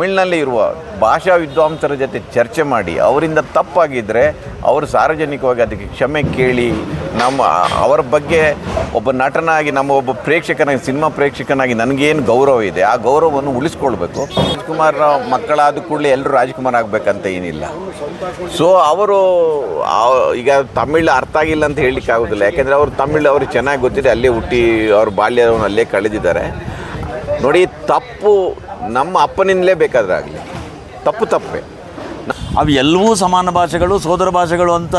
ತಮಿಳಿನಲ್ಲಿ ಇರುವ ಭಾಷಾ ವಿದ್ವಾಂಸರ ಜೊತೆ ಚರ್ಚೆ ಮಾಡಿ, ಅವರಿಂದ ತಪ್ಪಾಗಿದ್ದರೆ ಅವರು ಸಾರ್ವಜನಿಕವಾಗಿ ಅದಕ್ಕೆ ಕ್ಷಮೆ ಕೇಳಿ, ನಮ್ಮ, ಅವರ ಬಗ್ಗೆ ಒಬ್ಬ ನಟನಾಗಿ, ನಮ್ಮ ಒಬ್ಬ ಪ್ರೇಕ್ಷಕನಾಗಿ ಸಿನಿಮಾ ಪ್ರೇಕ್ಷಕನಾಗಿ ನನಗೇನು ಗೌರವ ಇದೆ, ಆ ಗೌರವವನ್ನು ಉಳಿಸ್ಕೊಳ್ಬೇಕು. ರಾಜ್ಕುಮಾರ್ ಮಕ್ಕಳಾದ ಕೂಡಲೇ ಎಲ್ಲರೂ ರಾಜ್ಕುಮಾರ್ ಆಗಬೇಕಂತ ಏನಿಲ್ಲ. ಸೊ ಅವರು ಈಗ ತಮಿಳು ಅರ್ಥ ಆಗಿಲ್ಲ ಅಂತ ಹೇಳಲಿಕ್ಕೆ ಆಗೋದಿಲ್ಲ. ಯಾಕೆಂದರೆ ಅವರು ತಮಿಳು ಅವರು ಚೆನ್ನಾಗಿ ಗೊತ್ತಿದೆ, ಅಲ್ಲೇ ಹುಟ್ಟಿ ಅವ್ರ ಬಾಲ್ಯವನ್ನು ಅಲ್ಲೇ ಕಳೆದಿದ್ದಾರೆ. ನೋಡಿ, ತಪ್ಪು ನಮ್ಮ ಅಪ್ಪನಿಂದಲೇ ಬೇಕಾದ್ರೆ ಆಗಲಿ. ತಪ್ಪು ತಪ್ಪೇ. ಅವು ಎಲ್ಲವೂ ಸಮಾನ ಭಾಷೆಗಳು ಸೋದರ ಭಾಷೆಗಳು ಅಂತ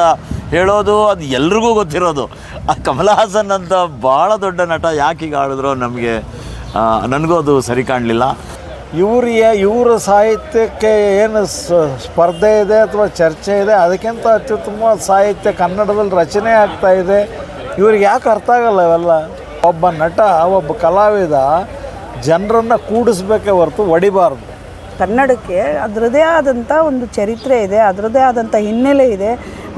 ಹೇಳೋದು ಅದು ಎಲ್ರಿಗೂ ಗೊತ್ತಿರೋದು. ಆ ಕಮಲ್ ಹಾಸನ್ ಅಂತ ಭಾಳ ದೊಡ್ಡ ನಟ ಯಾಕೆ ಈಗ ಆಡಿದ್ರು ನಮಗೆ ನನಗೂ ಅದು ಸರಿ ಕಾಣಲಿಲ್ಲ. ಇವರಿಗೆ ಇವರ ಸಾಹಿತ್ಯಕ್ಕೆ ಏನು ಸ- ಸ್ಪರ್ಧೆ ಇದೆ ಅಥವಾ ಚರ್ಚೆ ಇದೆ ಅದಕ್ಕಿಂತ ಅತ್ಯುತ್ತಮ ಸಾಹಿತ್ಯ ಕನ್ನಡದಲ್ಲಿ ರಚನೆ ಆಗ್ತಾ ಇದೆ. ಇವ್ರಿಗೆ ಯಾಕೆ ಅರ್ಥ ಆಗಲ್ಲ ಇವೆಲ್ಲ? ಒಬ್ಬ ನಟ ಒಬ್ಬ ಕಲಾವಿದ ಜನರನ್ನು ಕೂಡಿಸ್ಬೇಕೇ ಹೊರತು ಒಡಿಬಾರ್ದು ಕನ್ನಡಕ್ಕೆ ಅದರದೇ ಆದಂಥ ಒಂದು ಚರಿತ್ರೆ ಇದೆ ಅದರದೇ ಆದಂಥ ಹಿನ್ನೆಲೆ ಇದೆ.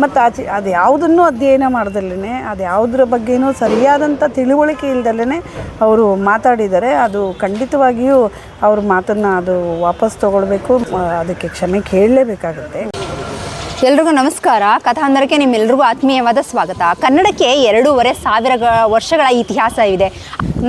ಮತ್ತು ಆಚೆ ಅದು ಯಾವುದನ್ನು ಅಧ್ಯಯನ ಮಾಡ್ದಲ್ಲೇ ಅದು ಯಾವುದ್ರ ಬಗ್ಗೆನೂ ಸರಿಯಾದಂಥ ತಿಳುವಳಿಕೆ ಇಲ್ದಲೇ ಅವರು ಮಾತಾಡಿದ್ದಾರೆ ಅದು ಖಂಡಿತವಾಗಿಯೂ ಅವ್ರ ಮಾತನ್ನು ಅದು ವಾಪಸ್ ತಗೊಳ್ಬೇಕು ಅದಕ್ಕೆ ಕ್ಷಮೆ ಕೇಳಲೇಬೇಕಾಗುತ್ತೆ. ಎಲ್ರಿಗೂ ನಮಸ್ಕಾರ. ಕಥಾಂಧರಕ್ಕೆ ನಿಮ್ಮೆಲ್ರಿಗೂ ಆತ್ಮೀಯವಾದ ಸ್ವಾಗತ. ಕನ್ನಡಕ್ಕೆ ಎರಡೂವರೆ ಸಾವಿರ ವರ್ಷಗಳ ಇತಿಹಾಸ ಇದೆ.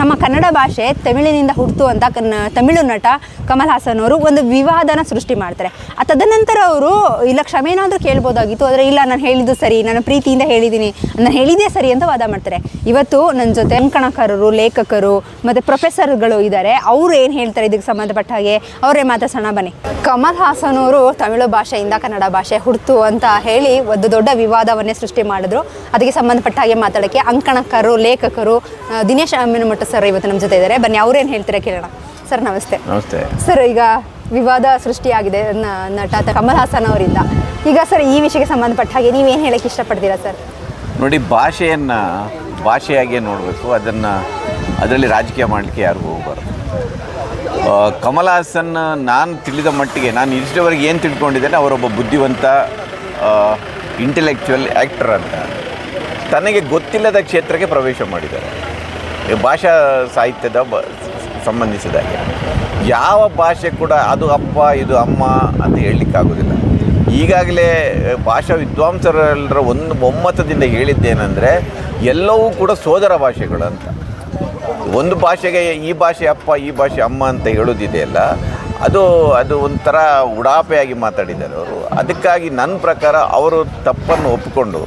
ನಮ್ಮ ಕನ್ನಡ ಭಾಷೆ ತಮಿಳಿನಿಂದ ಹುಟ್ಟಿತು ಅಂತ ಕನ್ನ ತಮಿಳು ನಟ ಕಮಲ್ ಹಾಸನ್ ಅವರು ಒಂದು ವಿವಾದನ ಸೃಷ್ಟಿ ಮಾಡ್ತಾರೆ. ಆ ತದನಂತರ ಅವರು, ಇಲ್ಲ ಕ್ಷಮೆನಾದರೂ ಕೇಳ್ಬೋದಾಗಿತ್ತು, ಆದರೆ ಇಲ್ಲ, ನಾನು ಹೇಳಿದ್ದು ಸರಿ, ನಾನು ಪ್ರೀತಿಯಿಂದ ಹೇಳಿದ್ದೀನಿ ನಾನು ಹೇಳಿದ್ದೇ ಸರಿ ಅಂತ ವಾದ ಮಾಡ್ತಾರೆ. ಇವತ್ತು ನನ್ನ ಜೊತೆ ಅಂಕಣಕಾರರು, ಲೇಖಕರು ಮತ್ತು ಪ್ರೊಫೆಸರ್ಗಳು ಇದ್ದಾರೆ ಅವರು ಏನು ಹೇಳ್ತಾರೆ ಇದಕ್ಕೆ ಸಂಬಂಧಪಟ್ಟ ಹಾಗೆ, ಅವರೇ ಮಾತಾಡ್ಸೋಣ, ಬನ್ನಿ. ಕಮಲ್ ಹಾಸನ್ ಅವರು ತಮಿಳು ಭಾಷೆಯಿಂದ ಕನ್ನಡ ಭಾಷೆ ಹುಡ್ತು ಅಂತ ಹೇಳಿ ಒಂದು ದೊಡ್ಡ ವಿವಾದವನ್ನೇ ಸೃಷ್ಟಿ ಮಾಡಿದ್ರು. ಅದಕ್ಕೆ ಸಂಬಂಧಪಟ್ಟ ಹಾಗೆ ಮಾತಾಡೋಕ್ಕೆ ಅಂಕಣಕಾರರು, ಲೇಖಕರು ದಿನೇಶ್ ಅಮ್ಮಿನಮಠ ಸರ್ ಇವತ್ತು ನಮ್ಮ ಜೊತೆ ಇದ್ದಾರೆ. ಬನ್ನಿ ಅವ್ರೇನು ಹೇಳ್ತಾರೆ ಕೇಳೋಣ. ಸರ್ ನಮಸ್ತೆ. ನಮಸ್ತೆ. ಸರ್ ಈಗ ವಿವಾದ ಸೃಷ್ಟಿಯಾಗಿದೆ ನ- ನಟ ಕಮಲ್ ಹಾಸನ್ ಅವರಿಂದ. ಈಗ ಸರ್ ಈ ವಿಷಯಕ್ಕೆ ಸಂಬಂಧಪಟ್ಟ ಹಾಗೆ ನೀವೇನು ಹೇಳಕ್ಕೆ ಇಷ್ಟಪಡ್ತೀರಾ ಸರ್? ನೋಡಿ ಭಾಷೆಯನ್ನು ಭಾಷೆಯಾಗಿ ನೋಡಬೇಕು. ಅದನ್ನು ಅದರಲ್ಲಿ ರಾಜಕೀಯ ಮಾಡಲಿಕ್ಕೆ ಯಾರಿಗೂ ಹೋಗಬಾರ್ದು. ಆ, ಕಮಲ್ ಹಾಸನ್ ನಾನು ತಿಳಿದ ಮಟ್ಟಿಗೆ ನಾನು ಇಷ್ಟವರೆಗೆ ಏನು ತಿಳ್ಕೊಂಡಿದ್ದೇನೆ ಅವರೊಬ್ಬ ಬುದ್ಧಿವಂತ ಇಂಟೆಲೆಕ್ಚುವಲ್ ಆ್ಯಕ್ಟರ್ ಅಂತ. ತನಗೆ ಗೊತ್ತಿಲ್ಲದ ಕ್ಷೇತ್ರಕ್ಕೆ ಪ್ರವೇಶ ಮಾಡಿದ್ದಾರೆ. ಭಾಷಾ ಸಾಹಿತ್ಯದ ಬ ಸಂಬಂಧಿಸಿದ ಹಾಗೆ ಯಾವ ಭಾಷೆ ಕೂಡ ಅದು ಅಪ್ಪ, ಇದು ಅಮ್ಮ ಅಂತ ಹೇಳಲಿಕ್ಕಾಗೋದಿಲ್ಲ. ಈಗಾಗಲೇ ಭಾಷಾ ವಿದ್ವಾಂಸರೆಲ್ಲರ ಒಂದು ಒಮ್ಮತದಿಂದ ಹೇಳಿದ್ದೇನೆಂದರೆ, ಎಲ್ಲವೂ ಕೂಡ ಸೋದರ ಭಾಷೆಗಳು ಅಂತ ಒಂದು ಭಾಷೆಗೆ ಈ ಭಾಷೆ ಅಪ್ಪ, ಈ ಭಾಷೆ ಅಮ್ಮ ಅಂತ ಹೇಳೋದಿದೆಯಲ್ಲ, ಅದು ಅದು ಒಂಥರ ಉಡಾಪೆಯಾಗಿ ಮಾತಾಡಿದ್ದಾರೆ ಅವರು. ಅದಕ್ಕಾಗಿ ನನ್ನ ಪ್ರಕಾರ ಅವರು ತಪ್ಪನ್ನು ಒಪ್ಪಿಕೊಂಡು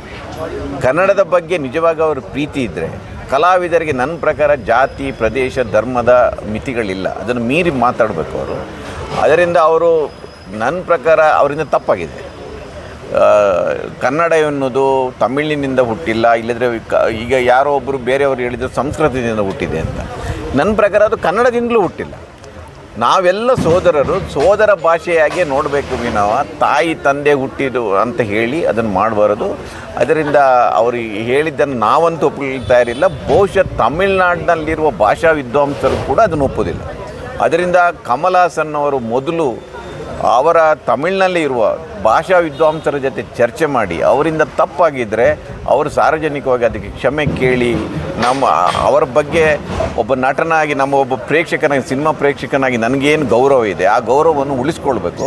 ಕನ್ನಡದ ಬಗ್ಗೆ ನಿಜವಾಗಿ ಅವರು ಪ್ರೀತಿ ಇದ್ದರೆ ಕಲಾವಿದರಿಗೆ ನನ್ನ ಪ್ರಕಾರ ಜಾತಿ, ಪ್ರದೇಶ, ಧರ್ಮದ ಮಿತಿಗಳಿಲ್ಲ. ಅದನ್ನು ಮೀರಿ ಮಾತಾಡಬೇಕು ಅವರು. ಅದರಿಂದ ಅವರು ನನ್ನ ಪ್ರಕಾರ ಅವರಿಂದ ತಪ್ಪಾಗಿದೆ. ಕನ್ನಡ ಎನ್ನುವುದು ತಮಿಳಿನಿಂದ ಹುಟ್ಟಿಲ್ಲ, ಇಲ್ಲದ್ರೆ ಈಗ ಯಾರೋ ಒಬ್ಬರು ಬೇರೆಯವರು ಹೇಳಿದ್ರು ಸಂಸ್ಕೃತದಿಂದ ಹುಟ್ಟಿದೆ ಅಂತ. ನನ್ನ ಪ್ರಕಾರ ಅದು ಕನ್ನಡದಿಂದಲೂ ಹುಟ್ಟಿಲ್ಲ. ನಾವೆಲ್ಲ ಸೋದರರು, ಸೋದರ ಭಾಷೆಯಾಗಿ ನೋಡಬೇಕು ವಿನವ, ತಾಯಿ ತಂದೆ ಹುಟ್ಟಿದು ಅಂತ ಹೇಳಿ ಅದನ್ನು ಮಾಡಬಾರದು. ಅದರಿಂದ ಅವರು ಹೇಳಿದ್ದನ್ನು ನಾವಂತೂ ಒಪ್ಪಿಕೊಳ್ತಾ ಇರಲಿಲ್ಲ ಬಹುಶಃ ತಮಿಳ್ನಾಡಿನಲ್ಲಿರುವ ಭಾಷಾ ವಿದ್ವಾಂಸರು ಕೂಡ ಅದನ್ನು ಒಪ್ಪೋದಿಲ್ಲ ಅದರಿಂದ ಕಮಲ್ ಅವರು ಮೊದಲು ಅವರ ತಮಿಳಿನಲ್ಲಿ ಇರುವ ಭಾಷಾ ವಿದ್ವಾಂಸರ ಜೊತೆ ಚರ್ಚೆ ಮಾಡಿ, ಅವರಿಂದ ತಪ್ಪಾಗಿದ್ದರೆ ಅವರು ಸಾರ್ವಜನಿಕವಾಗಿ ಅದಕ್ಕೆ ಕ್ಷಮೆ ಕೇಳಿ, ನಮ್ಮ, ಅವರ ಬಗ್ಗೆ ಒಬ್ಬ ನಟನಾಗಿ, ನಮ್ಮ ಒಬ್ಬ ಪ್ರೇಕ್ಷಕನಾಗಿ, ಸಿನಿಮಾ ಪ್ರೇಕ್ಷಕನಾಗಿ ನನಗೇನು ಗೌರವ ಇದೆ, ಆ ಗೌರವವನ್ನು ಉಳಿಸ್ಕೊಳ್ಬೇಕು.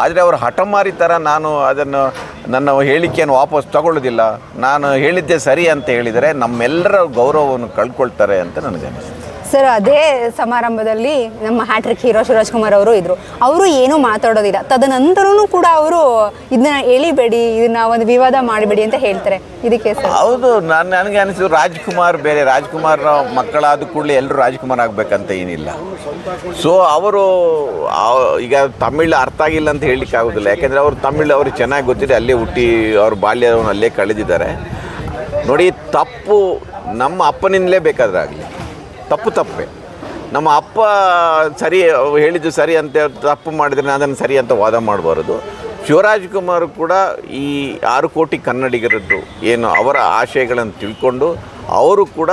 ಆದರೆ ಅವರು ಹಠಮಾರಿ ಥರ ನಾನು ಅದನ್ನು, ನನ್ನ ಹೇಳಿಕೆಯನ್ನು ವಾಪಸ್ ತಗೊಳ್ಳೋದಿಲ್ಲ. ನಾನು ಹೇಳಿದ್ದೆ ಸರಿ ಅಂತ ಹೇಳಿದರೆ ನಮ್ಮೆಲ್ಲರ ಗೌರವವನ್ನು ಕಳ್ಕೊಳ್ತಾರೆ ಅಂತ ನನಗನ್ನಿಸ್ತದೆ ಸರ್, ಅದೇ ಸಮಾರಂಭದಲ್ಲಿ ನಮ್ಮ ಹ್ಯಾಟ್ರಿಕ್ ಹೀರೋ ಶಿವರಾಜ್ ಕುಮಾರ್ ಅವರು ಇದ್ರು. ಅವರು ಏನೂ ಮಾತಾಡೋದಿಲ್ಲ. ತದನಂತರವೂ ಕೂಡ ಅವರು ಇದನ್ನ ಎಳಿಬೇಡಿ, ಇದನ್ನ ಒಂದು ವಿವಾದ ಮಾಡಬೇಡಿ ಅಂತ ಹೇಳ್ತಾರೆ. ಇದಕ್ಕೆ ಹೌದು, ನಾನು, ನನಗೆ ಅನಿಸಿದ್ದು ರಾಜ್ಕುಮಾರ್ ಬೇರೆ. ರಾಜ್ಕುಮಾರ್ ಮಕ್ಕಳಾದ ಕೂಡಲೇ ಎಲ್ಲರೂ ರಾಜ್ಕುಮಾರ್ ಆಗ್ಬೇಕಂತ ಏನಿಲ್ಲ. ಸೊ ಅವರು ಈಗ ತಮಿಳು ಅರ್ಥ ಆಗಿಲ್ಲ ಅಂತ ಹೇಳಲಿಕ್ಕೆ ಆಗೋದಿಲ್ಲ. ಯಾಕೆಂದರೆ ಅವರು ತಮಿಳು ಅವರು ಚೆನ್ನಾಗಿ ಗೊತ್ತಿದೆ. ಅಲ್ಲೇ ಹುಟ್ಟಿ ಅವ್ರ ಬಾಲ್ಯವನ್ನು ಅಲ್ಲೇ ಕಳೆದಿದ್ದಾರೆ. ನೋಡಿ, ತಪ್ಪು ನಮ್ಮ ಅಪ್ಪನಿಂದಲೇ ಬೇಕಾದ್ರೆ ಆಗಲಿ. ತಪ್ಪು ತಪ್ಪೇ. ನಮ್ಮ ಅಪ್ಪ ಸರಿ ಹೇಳಿದ್ದು ಸರಿ ಅಂತ ತಪ್ಪು ಮಾಡಿದರೆ ನಾನು ಅದನ್ನು ಸರಿ ಅಂತ ವಾದ ಮಾಡಬಾರದು. ಶಿವರಾಜ್ ಕುಮಾರ್ ಕೂಡ ಈ ಆರು ಕೋಟಿ ಕನ್ನಡಿಗರದ್ದು ಏನು ಅವರ ಆಶಯಗಳನ್ನು ತಿಳ್ಕೊಂಡು ಅವರು ಕೂಡ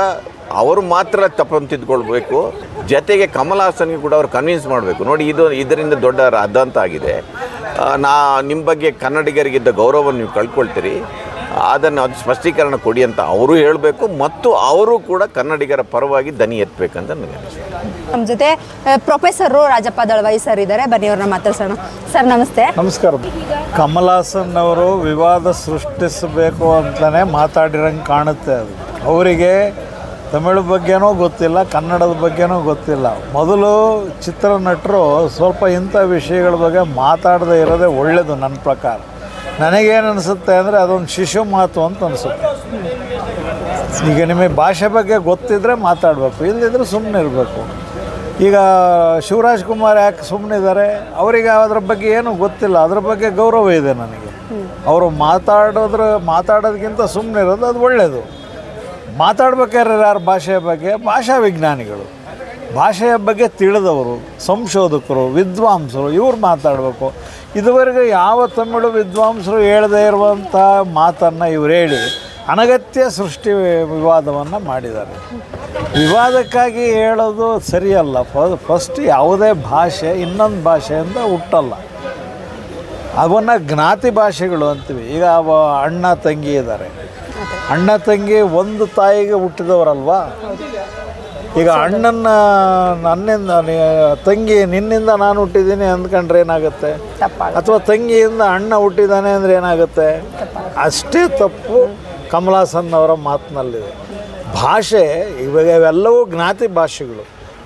ಅವರು ಮಾತ್ರ ತಪ್ಪನ್ನು ತಿದ್ದುಕೊಳ್ಬೇಕು. ಜೊತೆಗೆ ಕಮಲ್ ಹಾಸನ್ಗೆ ಕೂಡ ಅವ್ರು ಕನ್ವಿನ್ಸ್ ಮಾಡಬೇಕು. ನೋಡಿ ಇದು ಇದರಿಂದ ದೊಡ್ಡ ಆ, ನಾ ನಿಮ್ಮ ಬಗ್ಗೆ ಕನ್ನಡಿಗರಿಗಿದ್ದ ಗೌರವವನ್ನು ನೀವು ಕಳ್ಕೊಳ್ತೀರಿ. ಅದನ್ನು ಅದು ಸ್ಪಷ್ಟೀಕರಣ ಕೊಡಿ ಅಂತ ಅವರು ಹೇಳಬೇಕು ಮತ್ತು ಅವರು ಕೂಡ ಕನ್ನಡಿಗರ ಪರವಾಗಿ ದನಿ ಎತ್ತಬೇಕಂತ ನನಗೆ ಅನಿಸುತ್ತೆ. ನಮ್ಮ ಜೊತೆ ಪ್ರೊಫೆಸರು ರಾಜಪ್ಪ ದಳವಾಯಿ ಸರ್ ಇದ್ದಾರೆ. ಬನ್ನಿ ಅವ್ರನ್ನ ಮಾತಾಡ್ಸೋಣ. ಸರ್ ನಮಸ್ತೆ. ನಮಸ್ಕಾರ. ಕಮಲಾಸನ್ ಹಾಸನ್ ಅವರು ವಿವಾದ ಸೃಷ್ಟಿಸಬೇಕು ಅಂತಲೇ ಮಾತಾಡಿರಂಗೆ ಕಾಣುತ್ತೆ ಅದು. ಅವರಿಗೆ ತಮಿಳು ಬಗ್ಗೆನೂ ಗೊತ್ತಿಲ್ಲ ಕನ್ನಡದ ಬಗ್ಗೆನೂ ಗೊತ್ತಿಲ್ಲ. ಮೊದಲು ಚಿತ್ರನಟರು ಸ್ವಲ್ಪ ಇಂಥ ವಿಷಯಗಳ ಬಗ್ಗೆ ಮಾತಾಡದೇ ಇರೋದೇ ಒಳ್ಳೆಯದು ನನ್ನ ಪ್ರಕಾರ. ನನಗೇನು ಅನಿಸುತ್ತೆ ಅಂದರೆ ಅದೊಂದು ಶಿಶು ಮಾತು ಅಂತ ಅನಿಸುತ್ತೆ. ಈಗ ನಿಮಗೆ ಭಾಷೆ ಬಗ್ಗೆ ಗೊತ್ತಿದ್ದರೆ ಮಾತಾಡಬೇಕು ಇಲ್ಲದಿದ್ದರೆ ಸುಮ್ಮನೆ ಇರಬೇಕು. ಈಗ ಶಿವರಾಜ್ ಕುಮಾರ್ ಯಾಕೆ ಸುಮ್ಮನಿದ್ದಾರೆ ಅವರಿಗೆ ಅದ್ರ ಬಗ್ಗೆ ಏನೂ ಗೊತ್ತಿಲ್ಲ. ಅದ್ರ ಬಗ್ಗೆ ಗೌರವ ಇದೆ ನನಗೆ. ಅವರು ಮಾತಾಡೋದ್ರ ಮಾತಾಡೋದಕ್ಕಿಂತ ಸುಮ್ಮನೆ ಇರೋದು ಅದು ಒಳ್ಳೆಯದು ಮಾತಾಡ್ಬೇಕಾದ್ರೆ ಯಾರ ಭಾಷೆಯ ಬಗ್ಗೆ? ಭಾಷಾ ವಿಜ್ಞಾನಿಗಳು. ಭಾಷೆಯ ಬಗ್ಗೆ ತಿಳಿದವರು, ಸಂಶೋಧಕರು, ವಿದ್ವಾಂಸರು, ಇವ್ರು ಮಾತಾಡಬೇಕು. ಇದುವರೆಗೆ ಯಾವ ತಮಿಳು ವಿದ್ವಾಂಸರು ಹೇಳದೇ ಇರುವಂಥ ಮಾತನ್ನು ಇವ್ರು ಹೇಳಿ ಅನಗತ್ಯ ಸೃಷ್ಟಿ ವಿವಾದವನ್ನು ಮಾಡಿದ್ದಾರೆ. ವಿವಾದಕ್ಕಾಗಿ ಹೇಳೋದು ಸರಿಯಲ್ಲ. ಫಸ್ಟ್ ಯಾವುದೇ ಭಾಷೆ, ಇನ್ನೊಂದು ಭಾಷೆಯಿಂದ ಹುಟ್ಟಲ್ಲ. ಅವನ್ನ ಜ್ಞಾತಿ ಭಾಷೆಗಳು ಅಂತೀವಿ. ಈಗ ಅವ ಅಣ್ಣ ತಂಗಿ ಇದ್ದಾರೆ. ಅಣ್ಣ ತಂಗಿ ಒಂದು ತಾಯಿಗೆ ಹುಟ್ಟಿದವರಲ್ವಾ? ಈಗ ಅಣ್ಣನ ನನ್ನಿಂದ ತಂಗಿ ನಿನ್ನಿಂದ ನಾನು ಹುಟ್ಟಿದ್ದೀನಿ ಅಂದ್ಕೊಂಡ್ರೆ ಏನಾಗುತ್ತೆ? ಅಥವಾ ತಂಗಿಯಿಂದ ಅಣ್ಣ ಹುಟ್ಟಿದ್ದಾನೆ ಅಂದರೆ ಏನಾಗುತ್ತೆ? ಅಷ್ಟೇ ತಪ್ಪು ಕಮಲಾಸನ್ ಅವರ ಮಾತಿನಲ್ಲಿದೆ. ಭಾಷೆ ಇವಾಗ ಇವೆಲ್ಲವೂ ಜ್ಞಾತಿ ಭಾಷೆಗಳು.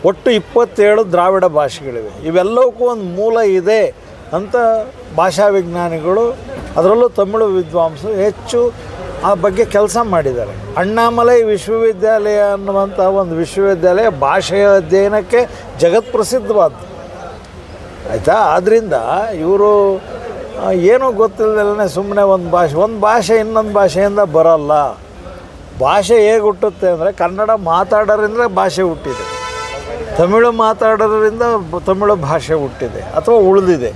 ಒಟ್ಟು ಇಪ್ಪತ್ತೇಳು ದ್ರಾವಿಡ ಭಾಷೆಗಳಿವೆ. ಇವೆಲ್ಲವಕ್ಕೂ ಒಂದು ಮೂಲ ಇದೆ ಅಂತ ಭಾಷಾ ವಿಜ್ಞಾನಿಗಳು ಅದರಲ್ಲೂ ತಮಿಳು ವಿದ್ವಾಂಸರು ಹೆಚ್ಚು ಆ ಬಗ್ಗೆ ಕೆಲಸ ಮಾಡಿದ್ದಾರೆ. ಅಣ್ಣಾಮಲೈ ವಿಶ್ವವಿದ್ಯಾಲಯ ಅನ್ನುವಂಥ ಒಂದು ವಿಶ್ವವಿದ್ಯಾಲಯ ಭಾಷೆಯ ಅಧ್ಯಯನಕ್ಕೆ ಜಗತ್ಪ್ರಸಿದ್ಧವಾದ್ದು ಆಯಿತಾ? ಆದ್ದರಿಂದ ಇವರು ಏನೂ ಗೊತ್ತಿಲ್ಲದಲ್ಲೇ ಸುಮ್ಮನೆ ಒಂದು ಭಾಷೆ ಒಂದು ಭಾಷೆ ಇನ್ನೊಂದು ಭಾಷೆಯಿಂದ ಬರಲ್ಲ. ಭಾಷೆ ಹೇಗೆ ಹುಟ್ಟುತ್ತೆ ಅಂದರೆ ಕನ್ನಡ ಮಾತಾಡೋರಿಂದ ಭಾಷೆ ಹುಟ್ಟಿದೆ. ತಮಿಳು ಮಾತಾಡೋದ್ರಿಂದ ತಮಿಳು ಭಾಷೆ ಹುಟ್ಟಿದೆ ಅಥವಾ ಉಳಿದಿದೆ.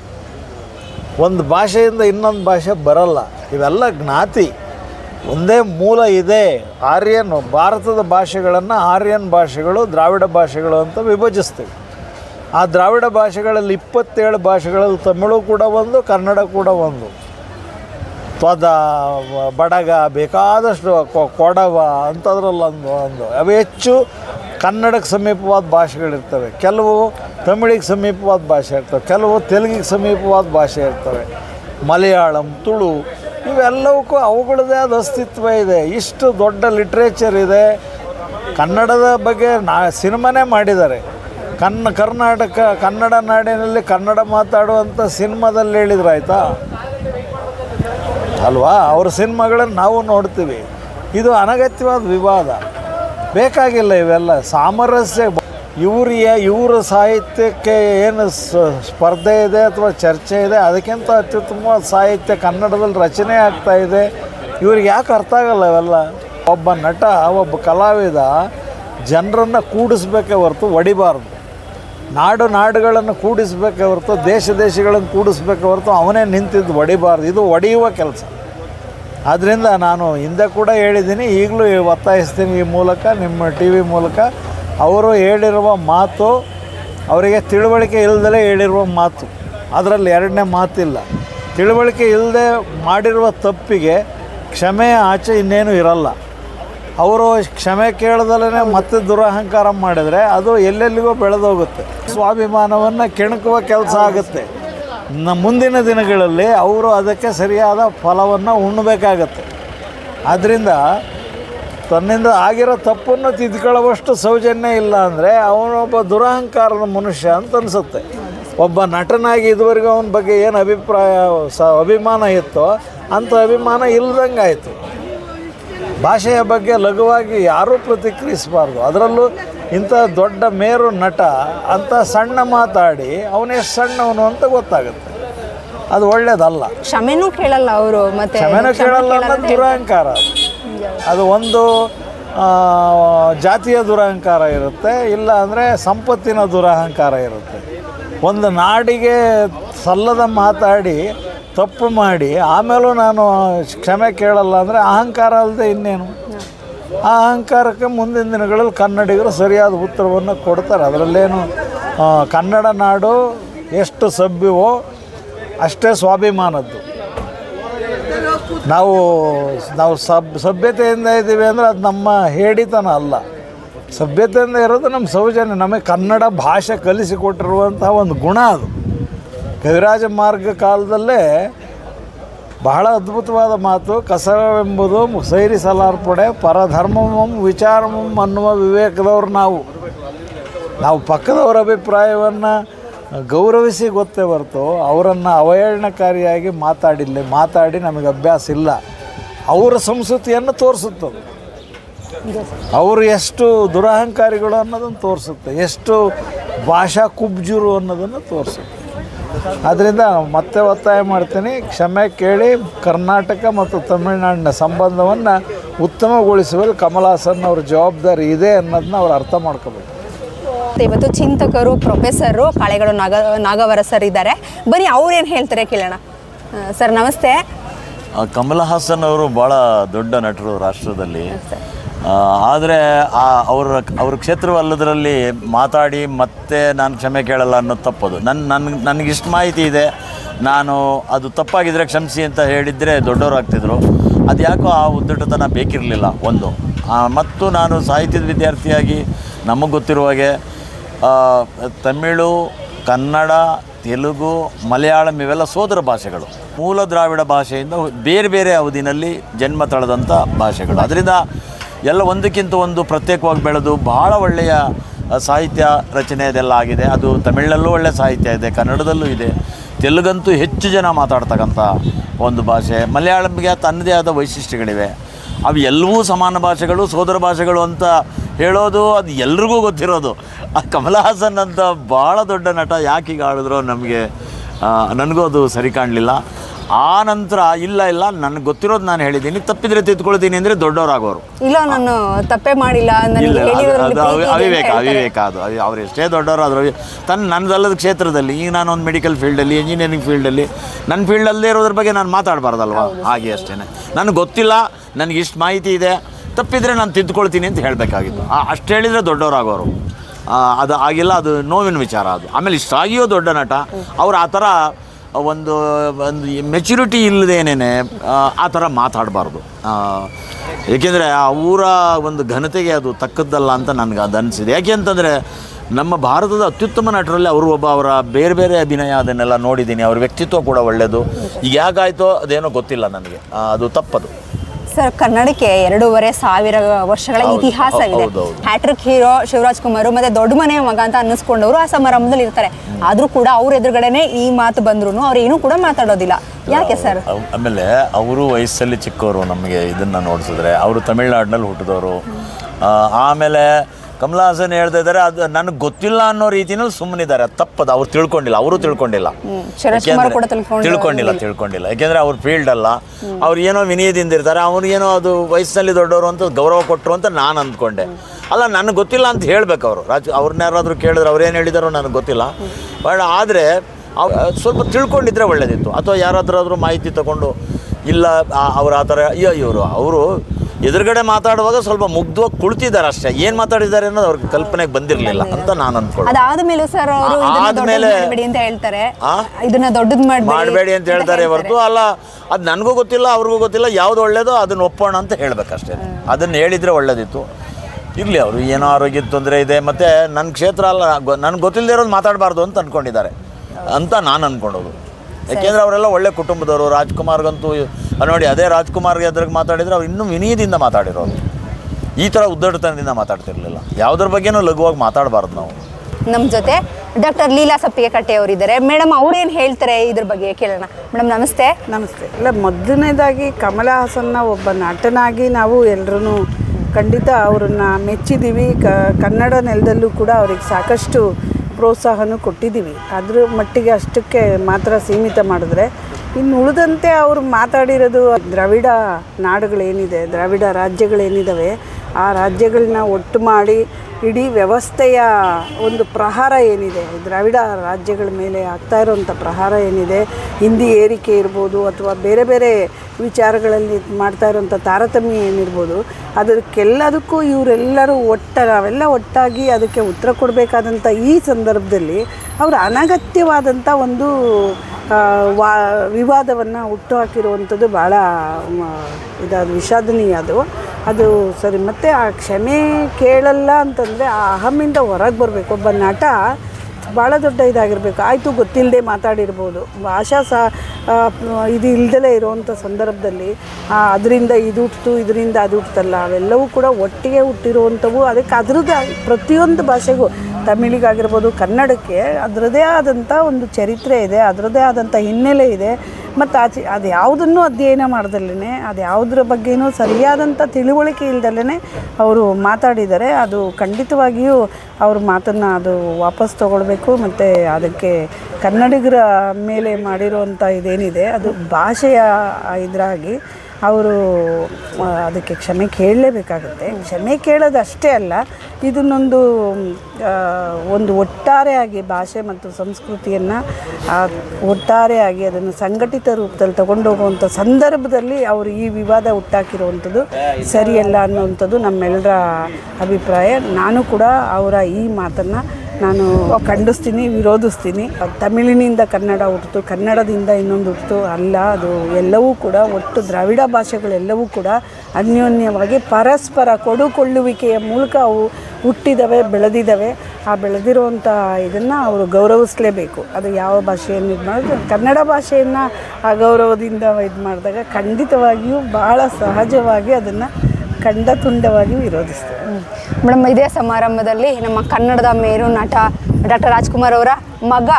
ಒಂದು ಭಾಷೆಯಿಂದ ಇನ್ನೊಂದು ಭಾಷೆ ಬರಲ್ಲ. ಇವೆಲ್ಲ ಜ್ಞಾತಿ. ಒಂದೇ ಮೂಲ ಇದೆ. ಆರ್ಯನ್ ಭಾರತದ ಭಾಷೆಗಳನ್ನು ಆರ್ಯನ್ ಭಾಷೆಗಳು, ದ್ರಾವಿಡ ಭಾಷೆಗಳು ಅಂತ ವಿಭಜಿಸ್ತೀವಿ. ಆ ದ್ರಾವಿಡ ಭಾಷೆಗಳಲ್ಲಿ ಇಪ್ಪತ್ತೇಳು ಭಾಷೆಗಳಲ್ಲಿ ತಮಿಳು ಕೂಡ ಒಂದು, ಕನ್ನಡ ಕೂಡ ಒಂದು. ತ್ವದ ಬಡಗ, ಬೇಕಾದಷ್ಟು ಕೊಡವ ಅಂಥದ್ರಲ್ಲೊಂದು ಒಂದು. ಅವು ಹೆಚ್ಚು ಕನ್ನಡಕ್ಕೆ ಸಮೀಪವಾದ ಭಾಷೆಗಳಿರ್ತವೆ. ಕೆಲವು ತಮಿಳಿಗೆ ಸಮೀಪವಾದ ಭಾಷೆ ಇರ್ತವೆ. ಕೆಲವು ತೆಲುಗಿಗೆ ಸಮೀಪವಾದ ಭಾಷೆ ಇರ್ತವೆ. ಮಲಯಾಳಂ, ತುಳು ಇವೆಲ್ಲವಕ್ಕೂ ಅವುಗಳದೇ ಆದ ಅಸ್ತಿತ್ವ ಇದೆ. ಇಷ್ಟು ದೊಡ್ಡ ಲಿಟ್ರೇಚರ್ ಇದೆ. ಕನ್ನಡದ ಬಗ್ಗೆ ನಾ ಸಿನಿಮಾನೇ ಮಾಡಿದ್ದಾರೆ. ಕನ್ನ ಕರ್ನಾಟಕ, ಕನ್ನಡ ನಾಡಿನಲ್ಲಿ ಕನ್ನಡ ಮಾತಾಡುವಂಥ ಸಿನಿಮಾದಲ್ಲಿ ಹೇಳಿದ್ರು ಆಯಿತಾ? ಅಲ್ವಾ? ಅವ್ರ ಸಿನಿಮಾಗಳನ್ನು ನಾವು ನೋಡ್ತೀವಿ. ಇದು ಅನಗತ್ಯವಾದ ವಿವಾದ. ಬೇಕಾಗಿಲ್ಲ ಇವೆಲ್ಲ. ಸಾಮರಸ್ಯ ಇವ್ರ ಇವರ ಸಾಹಿತ್ಯಕ್ಕೆ ಏನು ಸ್ಪರ್ಧೆ ಇದೆ ಅಥವಾ ಚರ್ಚೆ ಇದೆ? ಅದಕ್ಕಿಂತ ಅತ್ಯುತ್ತಮ ಸಾಹಿತ್ಯ ಕನ್ನಡದಲ್ಲಿ ರಚನೆ ಆಗ್ತಾ ಇದೆ. ಇವ್ರಿಗೆ ಯಾಕೆ ಅರ್ಥ ಆಗಲ್ಲ ಇವೆಲ್ಲ? ಒಬ್ಬ ನಟ, ಒಬ್ಬ ಕಲಾವಿದ ಜನರನ್ನು ಕೂಡಿಸ್ಬೇಕೇ ಹೊರತು ಒಡಿಬಾರ್ದು ನಾಡು ನಾಡುಗಳನ್ನು ಕೂಡಿಸ್ಬೇಕೇ ಹೊರತು, ದೇಶ ದೇಶಗಳನ್ನು ಕೂಡಿಸ್ಬೇಕೇ ಹೊರತು ಅವನೇ ನಿಂತಿದ್ದು ಒಡಿಬಾರ್ದು ಇದು ಒಡೆಯುವ ಕೆಲಸ. ಆದ್ದರಿಂದ ನಾನು ಹಿಂದೆ ಕೂಡ ಹೇಳಿದ್ದೀನಿ, ಈಗಲೂ ಒತ್ತಾಯಿಸ್ತೀನಿ ಈ ಮೂಲಕ, ನಿಮ್ಮ ಟಿ ವಿ ಮೂಲಕ. ಅವರು ಹೇಳಿರುವ ಮಾತು ಅವರಿಗೆ ತಿಳುವಳಿಕೆ ಇಲ್ಲದಲೇ ಹೇಳಿರುವ ಮಾತು. ಅದರಲ್ಲಿ ಎರಡನೇ ಮಾತಿಲ್ಲ. ತಿಳುವಳಿಕೆ ಇಲ್ಲದೆ ಮಾಡಿರುವ ತಪ್ಪಿಗೆ ಕ್ಷಮೆಯ ಆಚೆ ಇನ್ನೇನು ಇರಲ್ಲ. ಅವರು ಕ್ಷಮೆ ಕೇಳದಲ್ಲೇ ಮತ್ತೆ ದುರಹಂಕಾರ ಮಾಡಿದರೆ ಅದು ಎಲ್ಲೆಲ್ಲಿಗೂ ಬೆಳೆದೋಗುತ್ತೆ. ಸ್ವಾಭಿಮಾನವನ್ನು ಕೆಣಕುವ ಕೆಲಸ ಆಗುತ್ತೆ. ಮುಂದಿನ ದಿನಗಳಲ್ಲಿ ಅವರು ಅದಕ್ಕೆ ಸರಿಯಾದ ಫಲವನ್ನು ಉಣ್ಣಬೇಕಾಗತ್ತೆ. ಆದ್ದರಿಂದ ತನ್ನಿಂದ ಆಗಿರೋ ತಪ್ಪನ್ನು ತಿದ್ಕೊಳ್ಳುವಷ್ಟು ಸೌಜನ್ಯ ಇಲ್ಲ ಅಂದರೆ ಅವನೊಬ್ಬ ದುರಹಂಕಾರದ ಮನುಷ್ಯ ಅಂತ ಅನಿಸುತ್ತೆ. ಒಬ್ಬ ನಟನಾಗಿ ಇದುವರೆಗೂ ಅವನ ಬಗ್ಗೆ ಏನು ಅಭಿಪ್ರಾಯ ಸ ಅಭಿಮಾನ ಇತ್ತೋ ಅಂಥ ಅಭಿಮಾನ ಇಲ್ದಂಗೆ ಆಯಿತು. ಭಾಷೆಯ ಬಗ್ಗೆ ಲಘುವಾಗಿ ಯಾರೂ ಪ್ರತಿಕ್ರಿಯಿಸಬಾರ್ದು. ಅದರಲ್ಲೂ ಇಂಥ ದೊಡ್ಡ ಮೇರು ನಟ ಅಂತ ಸಣ್ಣ ಮಾತಾಡಿ ಅವನೇ ಸಣ್ಣವನು ಅಂತ ಗೊತ್ತಾಗುತ್ತೆ. ಅದು ಒಳ್ಳೇದಲ್ಲ. ಕ್ಷಮೆನೂ ಕೇಳಲ್ಲ ಅವರು ಮತ್ತೆ ಕ್ಷಮೆನೂ ಕ್ಷಮೆ ಕೇಳಲ್ಲ ಅನ್ನೋದು ಕೇಳಲ್ಲ ದುರಹಂಕಾರ. ಅದು. ಒಂದು ಜಾತಿಯ ದುರಹಂಕಾರ ಇರುತ್ತೆ, ಇಲ್ಲ ಅಂದರೆ ಸಂಪತ್ತಿನ ದುರಹಂಕಾರ ಇರುತ್ತೆ. ಒಂದು ನಾಡಿಗೆ ಸಲ್ಲದ ಮಾತಾಡಿ, ತಪ್ಪು ಮಾಡಿ, ಆಮೇಲೂ ನಾನು ಕ್ಷಮೆ ಕೇಳಲ್ಲ ಅಂದರೆ ಅಹಂಕಾರ ಅಲ್ಲದೆ ಇನ್ನೇನು? ಆ ಅಹಂಕಾರಕ್ಕೆ ಮುಂದಿನ ದಿನಗಳಲ್ಲಿ ಕನ್ನಡಿಗರು ಸರಿಯಾದ ಉತ್ತರವನ್ನು ಕೊಡ್ತಾರೆ. ಅದರಲ್ಲೇನು ಕನ್ನಡ ನಾಡು ಎಷ್ಟು ಸಭ್ಯವೋ ಅಷ್ಟೇ ಸ್ವಾಭಿಮಾನದ್ದು. ನಾವು ನಾವು ಸಬ್ ಸಭ್ಯತೆಯಿಂದ ಇದ್ದೀವಿ ಅಂದರೆ ಅದು ನಮ್ಮ ಹೇಡಿತನ ಅಲ್ಲ. ಸಭ್ಯತೆಯಿಂದ ಇರೋದು ನಮ್ಮ ಸೌಜನ್ಯ. ನಮಗೆ ಕನ್ನಡ ಭಾಷೆ ಕಲಿಸಿಕೊಟ್ಟಿರುವಂತಹ ಒಂದು ಗುಣ ಅದು. ಕವಿರಾಜ ಮಾರ್ಗ ಕಾಲದಲ್ಲೇ ಬಹಳ ಅದ್ಭುತವಾದ ಮಾತು ಕಸರವೆಂಬುದು ಸೈರಿಸಲಾರ್ಪಡೆ ಪರಧರ್ಮಮಂ ವಿಚಾರಮಂ ಅನ್ನುವ ವಿವೇಕದವ್ರು ನಾವು. ನಾವು ಪಕ್ಕದವರ ಅಭಿಪ್ರಾಯವನ್ನು ಗೌರವಿಸಿ ಗೊತ್ತೇ ಹೊರತು ಅವರನ್ನು ಅವಹೇಳನಕಾರಿಯಾಗಿ ಮಾತಾಡಿಲ್ಲ, ಮಾತಾಡಿ ನಮಗೆ ಅಭ್ಯಾಸ ಇಲ್ಲ. ಅವರ ಸಂಸ್ಕೃತಿಯನ್ನು ತೋರಿಸುತ್ತದೆ. ಅವರು ಎಷ್ಟು ದುರಹಂಕಾರಿಗಳು ಅನ್ನೋದನ್ನು ತೋರಿಸುತ್ತೆ. ಎಷ್ಟು ಭಾಷಾ ಕುಬ್ಜುರು ಅನ್ನೋದನ್ನು ತೋರಿಸುತ್ತೆ. ಆದ್ದರಿಂದ ಮತ್ತೆ ಒತ್ತಾಯ ಮಾಡ್ತೀನಿ. ಕ್ಷಮೆ ಕೇಳಿ ಕರ್ನಾಟಕ ಮತ್ತು ತಮಿಳುನಾಡಿನ ಸಂಬಂಧವನ್ನು ಉತ್ತಮಗೊಳಿಸುವಲ್ಲಿ ಕಮಲ್ ಹಾಸನ್ ಅವ್ರ ಜವಾಬ್ದಾರಿ ಇದೆ ಅನ್ನೋದನ್ನ ಅವ್ರು ಅರ್ಥ ಮಾಡ್ಕೋಬೇಕು. ಇವತ್ತು ಚಿಂತಕರು ಪ್ರೊಫೆಸರು ಕಾಳೆಗಳು ನಾಗ ನಾಗವರ ಸರ್ ಇದ್ದಾರೆ. ಬನ್ನಿ ಅವ್ರೇನು ಹೇಳ್ತಾರೆ ಕೇಳೋಣ. ಸರ್ ನಮಸ್ತೆ. ಕಮಲ್ ಹಾಸನ್ ಅವರು ಭಾಳ ದೊಡ್ಡ ನಟರು ರಾಷ್ಟ್ರದಲ್ಲಿ. ಆದರೆ ಅವರ ಅವ್ರ ಕ್ಷೇತ್ರವಲ್ಲದರಲ್ಲಿ ಮಾತಾಡಿ ಮತ್ತೆ ನಾನು ಕ್ಷಮೆ ಕೇಳಲ್ಲ ಅನ್ನೋದು ತಪ್ಪದು. ನನ್ನ ನನ್ನ ನನಗಿಷ್ಟು ಮಾಹಿತಿ ಇದೆ. ನಾನು ಅದು ತಪ್ಪಾಗಿದ್ದರೆ ಕ್ಷಮಿಸಿ ಅಂತ ಹೇಳಿದರೆ ದೊಡ್ಡವರಾಗ್ತಿದ್ರು ಅದು ಯಾಕೋ ಆ ಉದ್ದಟತನ ಬೇಕಿರಲಿಲ್ಲ ಒಂದು. ಮತ್ತು ನಾನು ಸಾಹಿತ್ಯದ ವಿದ್ಯಾರ್ಥಿಯಾಗಿ ನಮಗೆ ಗೊತ್ತಿರುವ ಹಾಗೆ ತಮಿಳು, ಕನ್ನಡ, ತೆಲುಗು, ಮಲಯಾಳಂ ಇವೆಲ್ಲ ಸೋದರ ಭಾಷೆಗಳು. ಮೂಲ ದ್ರಾವಿಡ ಭಾಷೆಯಿಂದ ಬೇರೆ ಬೇರೆ ಅವಧಿನಲ್ಲಿ ಜನ್ಮ ತಳೆದಂಥ ಭಾಷೆಗಳು. ಅದರಿಂದ ಎಲ್ಲ ಒಂದಕ್ಕಿಂತ ಒಂದು ಪ್ರತ್ಯೇಕವಾಗಿ ಬೆಳೆದು ಭಾಳ ಒಳ್ಳೆಯ ಸಾಹಿತ್ಯ ರಚನೆ ಅದೆಲ್ಲ ಆಗಿದೆ. ಅದು ತಮಿಳಲ್ಲೂ ಒಳ್ಳೆಯ ಸಾಹಿತ್ಯ ಇದೆ, ಕನ್ನಡದಲ್ಲೂ ಇದೆ. ತೆಲುಗಂತೂ ಹೆಚ್ಚು ಜನ ಮಾತಾಡ್ತಕ್ಕಂಥ ಒಂದು ಭಾಷೆ. ಮಲಯಾಳಂಗೆ ತನ್ನದೇ ಆದ ವೈಶಿಷ್ಟ್ಯಗಳಿವೆ. ಅವು ಎಲ್ಲವೂ ಸಮಾನ ಭಾಷೆಗಳು ಸೋದರ ಭಾಷೆಗಳು ಅಂತ ಹೇಳೋದು ಅದು ಎಲ್ರಿಗೂ ಗೊತ್ತಿರೋದು. ಆ ಕಮಲ್ ಹಾಸನ್ ಅಂತ ಭಾಳ ದೊಡ್ಡ ನಟ ಯಾಕೆ ಈಗ ಆಡಿದ್ರು ನಮಗೆ ನನಗೂ ಅದು ಸರಿ ಕಾಣಲಿಲ್ಲ. ಆ ನಂತರ ಇಲ್ಲ ಇಲ್ಲ ನನಗೆ ಗೊತ್ತಿರೋದು ನಾನು ಹೇಳಿದ್ದೀನಿ. ತಪ್ಪಿದ್ರೆ ತಿದ್ಕೊಳ್ತೀನಿ ಅಂದರೆ ದೊಡ್ಡವರಾಗೋರು. ಇಲ್ಲ ನಾನು ತಪ್ಪೇ ಮಾಡಿಲ್ಲ ಅವಿವೇಕ ಅವಿವೇಕ ಅದು. ಅವಿ- ಅವ್ರು ಎಷ್ಟೇ ದೊಡ್ಡವರಾದ್ರು ತನ್ನ ನನ್ನದಲ್ಲದ ಕ್ಷೇತ್ರದಲ್ಲಿ ಈಗ ನಾನು ಒಂದು ಮೆಡಿಕಲ್ ಫೀಲ್ಡಲ್ಲಿ ಇಂಜಿನಿಯರಿಂಗ್ ಫೀಲ್ಡಲ್ಲಿ ನನ್ನ ಫೀಲ್ಡಲ್ಲೇ ಇರೋದ್ರ ಬಗ್ಗೆ ನಾನು ಮಾತಾಡಬಾರ್ದಲ್ವ? ಹಾಗೆ ಅಷ್ಟೇ ನನಗೆ ಗೊತ್ತಿಲ್ಲ ನನಗೆ ಇಷ್ಟು ಮಾಹಿತಿ ಇದೆ. ತಪ್ಪಿದ್ರೆ ನಾನು ತಿದ್ದುಕೊಳ್ತೀನಿ ಅಂತ ಹೇಳಬೇಕಾಗಿತ್ತು. ಅಷ್ಟು ಹೇಳಿದರೆ ದೊಡ್ಡವರಾಗೋರು. ಅದು ಆಗಿಲ್ಲ, ಅದು ನೋವಿನ ವಿಚಾರ ಅದು. ಆಮೇಲೆ ಇಷ್ಟಾಗಿಯೋ ದೊಡ್ಡ ನಟ, ಅವ್ರು ಆ ಥರ ಒಂದು ಒಂದು ಮೆಚುರಿಟಿ ಇಲ್ಲದೇನೆ ಆ ಥರ ಮಾತಾಡಬಾರ್ದು. ಏಕೆಂದರೆ ಆ ಊರ ಒಂದು ಘನತೆಗೆ ಅದು ತಕ್ಕದ್ದಲ್ಲ ಅಂತ ನನಗೆ ಅದು ಅನಿಸಿದೆ. ಯಾಕೆ ಅಂತಂದರೆ ನಮ್ಮ ಭಾರತದ ಅತ್ಯುತ್ತಮ ನಟರಲ್ಲಿ ಅವರು ಒಬ್ಬ ಅವರ ಬೇರೆ ಬೇರೆ ಅಭಿನಯ ಅದನ್ನೆಲ್ಲ ನೋಡಿದ್ದೀನಿ. ಅವ್ರ ವ್ಯಕ್ತಿತ್ವ ಕೂಡ ಒಳ್ಳೆಯದು ಈಗ ಹೇಗಾಯ್ತೋ ಅದೇನೋ ಗೊತ್ತಿಲ್ಲ ನನಗೆ. ಅದು ತಪ್ಪದು. ಸರ್ ಕನ್ನಡಕ್ಕೆ ಎರಡೂವರೆ ಸಾವಿರ ವರ್ಷಗಳ ಇತಿಹಾಸವಿದೆ. ಹ್ಯಾಟ್ರಿಕ್ ಹೀರೋ ಶಿವರಾಜ್ ಕುಮಾರ್ ಮತ್ತೆ ದೊಡ್ಡ ಮನೆಯ ಮಗ ಅಂತ ಅನ್ನಿಸ್ಕೊಂಡವರು ಆ ಸಮಾರಂಭದಲ್ಲಿ ಇರ್ತಾರೆ. ಆದ್ರೂ ಕೂಡ ಅವ್ರ ಎದುರುಗಡೆನೆ ಈ ಮಾತು ಬಂದ್ರು ಅವ್ರು ಏನೂ ಕೂಡ ಮಾತಾಡೋದಿಲ್ಲ. ಯಾಕೆ ಸರ್? ಆಮೇಲೆ ಅವರು ವಯಸ್ಸಲ್ಲಿ ಚಿಕ್ಕವರು ನಮಗೆ ಇದನ್ನ ನೋಡಿಸಿದ್ರೆ. ಅವರು ತಮಿಳ್ನಾಡಿನಲ್ಲಿ ಹುಟ್ಟಿದವರು. ಆಮೇಲೆ ಕಮಲ್ ಹಾಸನ್ ಹೇಳ್ತಾ ಇದ್ದಾರೆ ಅದು ನನಗೆ ಗೊತ್ತಿಲ್ಲ ಅನ್ನೋ ರೀತಿನಲ್ಲಿ ಸುಮ್ಮನಿದ್ದಾರೆ. ತಪ್ಪದ ಅವ್ರು ತಿಳ್ಕೊಂಡಿಲ್ಲ ಅವರು ತಿಳ್ಕೊಂಡಿಲ್ಲ. ತಿಳ್ಕೊಂಡಿಲ್ಲ ತಿಳ್ಕೊಂಡಿಲ್ಲ. ಯಾಕೆಂದ್ರೆ ಅವ್ರ ಫೀಲ್ಡ್ ಅಲ್ಲ. ಅವ್ರು ಏನೋ ವಿನಯದಿಂದ ಇರ್ತಾರೆ ಅವ್ರಿಗೇನೋ ಅದು ವಯಸ್ಸಿನಲ್ಲಿ ದೊಡ್ಡವರು ಅಂತ ಗೌರವ ಕೊಟ್ಟರು ಅಂತ ನಾನು ಅಂದ್ಕೊಂಡೆ. ಅಲ್ಲ ನನಗೆ ಗೊತ್ತಿಲ್ಲ ಅಂತ ಹೇಳ್ಬೇಕು ಅವರು. ರಾಜ್ ಅವ್ರನ್ನ ಯಾರಾದರೂ ಕೇಳಿದ್ರೆ ಅವ್ರೇನು ಹೇಳಿದಾರೋ ನನಗೆ ಗೊತ್ತಿಲ್ಲ. ಬಟ್ ಆದರೆ ಸ್ವಲ್ಪ ತಿಳ್ಕೊಂಡಿದ್ರೆ ಒಳ್ಳೇದಿತ್ತು. ಅಥವಾ ಯಾರಾದ್ರಾದ್ರೂ ಮಾಹಿತಿ ತಗೊಂಡು ಇಲ್ಲ ಅವ್ರು ಆ ಥರ ಅಯ್ಯೋ ಇವರು ಅವರು ಎದುರುಗಡೆ ಮಾತಾಡುವಾಗ ಸ್ವಲ್ಪ ಮುಗ್ಧವಾಗಿ ಕುಳಿತಿದ್ದಾರೆ ಅಷ್ಟೇ. ಏನು ಮಾತಾಡಿದ್ದಾರೆ ಅನ್ನೋದು ಅವ್ರಿಗೆ ಕಲ್ಪನೆಗೆ ಬಂದಿರಲಿಲ್ಲ ಅಂತ ನಾನು ಅನ್ಕೊಂಡೆ ಅದಾದ ಮೇಲೆ ಸರ್ ಅವರು ಆದ್ಮೇಲೆ- ಮಾಡಬೇಡಿ ಅಂತ ಹೇಳ್ತಾರೆ. ಇದನ್ನ ದೊಡ್ಡದ್ ಮಾಡಬೇಡಿ ಅಂತ ಹೇಳ್ತಾರೆ ಹೊರತು ಅಲ್ಲ ಅದು ನನಗೂ ಗೊತ್ತಿಲ್ಲ ಅವ್ರಿಗೂ ಗೊತ್ತಿಲ್ಲ ಯಾವ್ದು ಒಳ್ಳೇದೋ ಅದನ್ನ ಒಪ್ಪೋಣ ಅಂತ ಹೇಳ್ಬೇಕಷ್ಟೇ. ಅದನ್ನ ಹೇಳಿದರೆ ಒಳ್ಳೇದಿತ್ತು. ಇರಲಿ ಅವರು ಏನೋ ಆರೋಗ್ಯದ ತೊಂದರೆ ಇದೆ ಮತ್ತೆ ನನ್ನ ಕ್ಷೇತ್ರ ಅಲ್ಲ ನನಗೆ ಗೊತ್ತಿಲ್ಲದೆ ಇರೋದು ಮಾತಾಡಬಾರ್ದು ಅಂತ ಅನ್ಕೊಂಡಿದ್ದಾರೆ. ಅಂತ ನಾನು ಅಂದ್ಕೊಂಡೋದು ಯಾಕೆಂದರೆ ಅವರೆಲ್ಲ ಒಳ್ಳೆ ಕುಟುಂಬದವರು ರಾಜ್ಕುಮಾರ್ಗಂತೂ ನೋಡಿ ಅದೇ ರಾಜ್ಕುಮಾರ್ಗೆ ಎದುರಿಗೆ ಮಾತಾಡಿದರೆ ಅವ್ರು ಇನ್ನೂ ವಿನಯದಿಂದ ಮಾತಾಡಿರೋದು ಈ ಥರ ಉದ್ದಟತನದಿಂದ ಮಾತಾಡ್ತಿರ್ಲಿಲ್ಲ. ಯಾವುದ್ರ ಬಗ್ಗೆನೂ ಲಘುವಾಗಿ ಮಾತಾಡಬಾರ್ದು ನಾವು. ನಮ್ಮ ಜೊತೆ ಡಾಕ್ಟರ್ ಲೀಲಾ ಸಪ್ಪಿಗೆ ಕಟ್ಟೆ ಅವರಿದ್ದಾರೆ. ಮೇಡಮ್ ಅವ್ರೇನು ಹೇಳ್ತಾರೆ ಇದ್ರ ಬಗ್ಗೆ ಕೇಳೋಣ. ಮೇಡಮ್ ನಮಸ್ತೆ. ನಮಸ್ತೆ. ಇಲ್ಲ ಮೊದಲನೇದಾಗಿ ಕಮಲ ಹಾಸನ್ನ ಒಬ್ಬ ನಟನಾಗಿ ನಾವು ಎಲ್ಲರೂ ಖಂಡಿತ ಅವರನ್ನು ಮೆಚ್ಚಿದ್ದೀವಿ ಕ ಕನ್ನಡ ನೆಲದಲ್ಲೂ ಕೂಡ ಅವ್ರಿಗೆ ಸಾಕಷ್ಟು ಪ್ರೋತ್ಸಾಹನೂ ಕೊಟ್ಟಿದ್ದೀವಿ. ಅದ್ರ ಮಟ್ಟಿಗೆ ಅಷ್ಟಕ್ಕೆ ಮಾತ್ರ ಸೀಮಿತ ಮಾಡಿದ್ರೆ. ಇನ್ನು ಉಳಿದಂತೆ ಅವರು ಮಾತಾಡಿರೋದು ದ್ರಾವಿಡ ನಾಡುಗಳೇನಿದೆ, ದ್ರಾವಿಡ ರಾಜ್ಯಗಳೇನಿದ್ದಾವೆ ಆ ರಾಜ್ಯಗಳನ್ನ ಒಟ್ಟು ಮಾಡಿ ಇಡೀ ವ್ಯವಸ್ಥೆಯ ಒಂದು ಪ್ರಹಾರ ಏನಿದೆ, ದ್ರಾವಿಡ ರಾಜ್ಯಗಳ ಮೇಲೆ ಆಗ್ತಾ ಇರೋವಂಥ ಪ್ರಹಾರ ಏನಿದೆ, ಹಿಂದಿ ಏರಿಕೆ ಇರ್ಬೋದು ಅಥವಾ ಬೇರೆ ಬೇರೆ ವಿಚಾರಗಳಲ್ಲಿ ಮಾಡ್ತಾ ಇರೋವಂಥ ತಾರತಮ್ಯ ಏನಿರ್ಬೋದು, ಅದಕ್ಕೆಲ್ಲದಕ್ಕೂ ಇವರೆಲ್ಲರೂ ಒಟ್ಟ, ನಾವೆಲ್ಲ ಒಟ್ಟಾಗಿ ಅದಕ್ಕೆ ಉತ್ತರ ಕೊಡಬೇಕಾದಂಥ ಈ ಸಂದರ್ಭದಲ್ಲಿ ಅವರು ಅನಗತ್ಯವಾದಂಥ ಒಂದು ವಾ, ವಿವಾದವನ್ನು ಹುಟ್ಟುಹಾಕಿರುವಂಥದ್ದು ಭಾಳ ಇದಾದ ವಿಷಾದನೀಯ ಅದು. ಅದು ಸರಿ, ಮತ್ತು ಆ ಕ್ಷಮೆ ಕೇಳಲ್ಲ ಅಂತಂದರೆ ಆ ಅಹಮಿಂದ ಹೊರಗೆ ಬರಬೇಕು. ಒಬ್ಬ ನಟ ಭಾಳ ದೊಡ್ಡ ಇದಾಗಿರಬೇಕು. ಆಯಿತು ಗೊತ್ತಿಲ್ಲದೆ ಮಾತಾಡಿರ್ಬೋದು. ಭಾಷಾ ಸಹ ಇದು ಇಲ್ದಲೇ ಇರೋವಂಥ ಸಂದರ್ಭದಲ್ಲಿ ಅದರಿಂದ ಇದು ಹುಟ್ಟಿತು ಇದರಿಂದ ಅದು ಹುಟ್ಟಲ್ಲ ಅವೆಲ್ಲವೂ ಕೂಡ ಒಟ್ಟಿಗೆ ಹುಟ್ಟಿರುವಂಥವು. ಅದಕ್ಕೆ ಅದ್ರದ್ದು ಪ್ರತಿಯೊಂದು ಭಾಷೆಗೂ ತಮಿಳಿಗಾಗಿರ್ಬೋದು, ಕನ್ನಡಕ್ಕೆ ಅದರದೇ ಆದಂಥ ಒಂದು ಚರಿತ್ರೆ ಇದೆ ಅದರದೇ ಆದಂಥ ಹಿನ್ನೆಲೆ ಇದೆ. ಮತ್ತು ಆಚೆ ಅದು ಯಾವುದನ್ನು ಅಧ್ಯಯನ ಮಾಡ್ದಲೇ ಅದು ಯಾವುದ್ರ ಬಗ್ಗೆನೂ ಸರಿಯಾದಂಥ ತಿಳುವಳಿಕೆ ಇಲ್ದಲೇ ಅವರು ಮಾತಾಡಿದ್ದಾರೆ. ಅದು ಖಂಡಿತವಾಗಿಯೂ ಅವ್ರ ಮಾತನ್ನು ಅದು ವಾಪಸ್ ತಗೊಳ್ಬೇಕು, ಮತ್ತು ಅದಕ್ಕೆ ಕನ್ನಡಿಗರ ಮೇಲೆ ಮಾಡಿರುವಂಥ ಇದೇನಿದೆ, ಅದು ಭಾಷೆಯ ಇದರಾಗಿ. ಅವರು ಅದಕ್ಕೆ ಕ್ಷಮೆ ಕೇಳಲೇಬೇಕಾಗುತ್ತೆ. ಕ್ಷಮೆ ಕೇಳೋದಷ್ಟೇ ಅಲ್ಲ, ಇದನ್ನೊಂದು ಒಂದು ಒಟ್ಟಾರೆಯಾಗಿ ಭಾಷೆ ಮತ್ತು ಸಂಸ್ಕೃತಿಯನ್ನು ಒಟ್ಟಾರೆಯಾಗಿ ಅದನ್ನು ಸಂಘಟಿತ ರೂಪದಲ್ಲಿ ತಗೊಂಡೋಗುವಂಥ ಸಂದರ್ಭದಲ್ಲಿ ಅವರು ಈ ವಿವಾದ ಹುಟ್ಟಾಕಿರುವಂಥದ್ದು ಸರಿಯಲ್ಲ ಅನ್ನುವಂಥದ್ದು ನಮ್ಮೆಲ್ಲರ ಅಭಿಪ್ರಾಯ. ನಾನು ಕೂಡ ಅವರ ಈ ಮಾತನ್ನು ನಾನು ಖಂಡಿಸ್ತೀನಿ, ವಿರೋಧಿಸ್ತೀನಿ. ತಮಿಳಿನಿಂದ ಕನ್ನಡ ಹುಟ್ಟಿತು ಕನ್ನಡದಿಂದ ಇನ್ನೊಂದು ಹುಟ್ಟಿತು ಅಲ್ಲ, ಅದು ಎಲ್ಲವೂ ಕೂಡ ಒಟ್ಟು ದ್ರಾವಿಡ ಭಾಷೆಗಳೆಲ್ಲವೂ ಕೂಡ ಅನ್ಯೋನ್ಯವಾಗಿ ಪರಸ್ಪರ ಕೊಡುಕೊಳ್ಳುವಿಕೆಯ ಮೂಲಕ ಅವು ಹುಟ್ಟಿದವೆ ಬೆಳೆದಿದ್ದಾವೆ ಆ ಬೆಳೆದಿರುವಂಥ ಇದನ್ನು ಅವರು ಗೌರವಿಸಲೇಬೇಕು. ಅದು ಯಾವ ಭಾಷೆಯನ್ನು ಇದು ಮಾಡಿದ್ರು? ಕನ್ನಡ ಭಾಷೆಯನ್ನು ಆ ಗೌರವದಿಂದ ಇದು ಮಾಡಿದಾಗ ಖಂಡಿತವಾಗಿಯೂ ಭಾಳ ಸಹಜವಾಗಿ ಅದನ್ನು ಖಂಡತುಂಡವಾಗಿ ವಿರೋಧಿಸ್ತಾರೆ. ಮೇಡಮ್ ಇದೇ ಸಮಾರಂಭದಲ್ಲಿ ನಮ್ಮ ಕನ್ನಡದ ಮೇರು ನಟ ಡಾಕ್ಟರ್ ರಾಜ್ಕುಮಾರ್ ಅವರ ಮಗ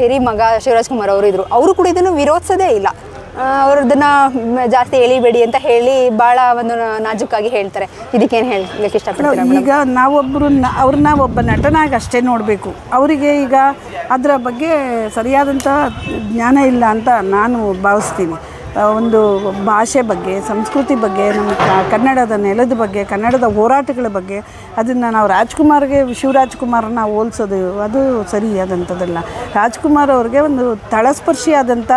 ಹಿರಿ ಮಗ ಶಿವರಾಜ್ ಕುಮಾರ್ ಅವರು ಇದ್ರು. ಅವರು ಕೂಡ ಇದನ್ನು ವಿರೋಧಿಸೋದೇ ಇಲ್ಲ. ಅವ್ರದನ್ನ ಜಾಸ್ತಿ ಎಳಿಬೇಡಿ ಅಂತ ಹೇಳಿ ಭಾಳ ಒಂದು ನಾಜುಕಾಗಿ ಹೇಳ್ತಾರೆ. ಇದಕ್ಕೇನು ಹೇಳಲಿಕ್ಕೆ ಇಷ್ಟಪಡ್ತಾರೆ ಈಗ ನಾವೊಬ್ಬರು ಅವ್ರನ್ನ ಒಬ್ಬ ನಟನಾಗಿ ಅಷ್ಟೇ ನೋಡಬೇಕು. ಅವರಿಗೆ ಈಗ ಅದರ ಬಗ್ಗೆ ಸರಿಯಾದಂಥ ಜ್ಞಾನ ಇಲ್ಲ ಅಂತ ನಾನು ಭಾವಿಸ್ತೀನಿ. ಒಂದು ಭಾಷೆ ಬಗ್ಗೆ, ಸಂಸ್ಕೃತಿ ಬಗ್ಗೆ, ನಮ್ಮ ಕನ್ನಡದ ನೆಲದ ಬಗ್ಗೆ, ಕನ್ನಡದ ಹೋರಾಟಗಳ ಬಗ್ಗೆ, ಅದನ್ನು ನಾವು ರಾಜ್ಕುಮಾರ್ಗೆ ಶಿವರಾಜ್ಕುಮಾರನ್ನ ಹೋಲ್ಸೋದು, ಅದು ಸರಿಯಾದಂಥದ್ದಲ್ಲ ರಾಜ್ಕುಮಾರ್ ಅವ್ರಿಗೆ ಒಂದು ತಳಸ್ಪರ್ಶಿಯಾದಂಥ